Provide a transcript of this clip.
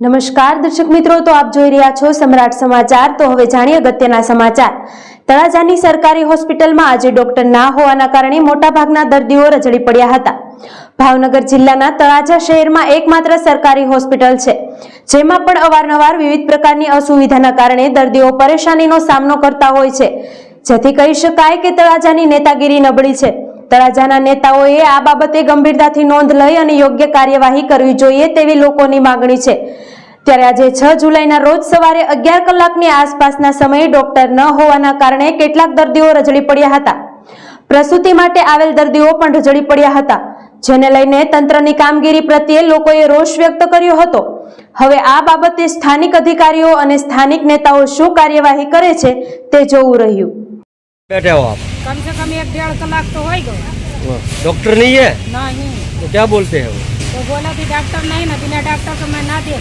નમસ્કાર, દર્શક મિત્રો, તો આપ જોઈ રહ્યા છો સમ્રાટ સમાચાર. તો હવે જાણીએ અગત્યના સમાચાર. તળાજાની સરકારી હોસ્પિટલમાં આજે ડોક્ટર ના હોવાના કારણે મોટાભાગના દર્દીઓ રજડી પડ્યા હતા. ભાવનગર જિલ્લાના તળાજા શહેરમાં એકમાત્ર સરકારી હોસ્પિટલ છે, જેમાં પણ અવારનવાર વિવિધ પ્રકારની અસુવિધાના કારણે દર્દીઓ પરેશાનીનો સામનો કરતા હોય છે. જેથી કહી શકાય કે તળાજાની નેતાગીરી નબળી છે. તળાજાના નેતાઓએ આ બાબતે ગંભીરતાથી નોંધ લઈ અને યોગ્ય કાર્યવાહી કરવી જોઈએ તેવી લોકોની માંગણી છે. ત્યારે આજે છ જુલાઈના રોજ સવારે અગિયાર કલાકની આસપાસના સમયે ડોક્ટર ન હોવાના કારણે કેટલાક દર્દીઓ રજળી પડ્યા હતા. પ્રસૂતિ માટે આવેલ દર્દીઓ પણ રજળી પડ્યા હતા. જેને લઈને તંત્રની કામગીરી પ્રત્યે લોકોએ રોષ વ્યક્ત કર્યો હતો. હવે આ બાબતે સ્થાનિક અધિકારીઓ અને સ્થાનિક નેતાઓ શું કાર્યવાહી કરે છે તે જોવું રહ્યું. बैठे हो आप कम से कम एक डेढ़ कलाक तो हो गए डॉक्टर नहीं है नहीं तो क्या बोलते हैं वो तो बोला कि डॉक्टर नहीं ना बिना डॉक्टर को मैं ना दे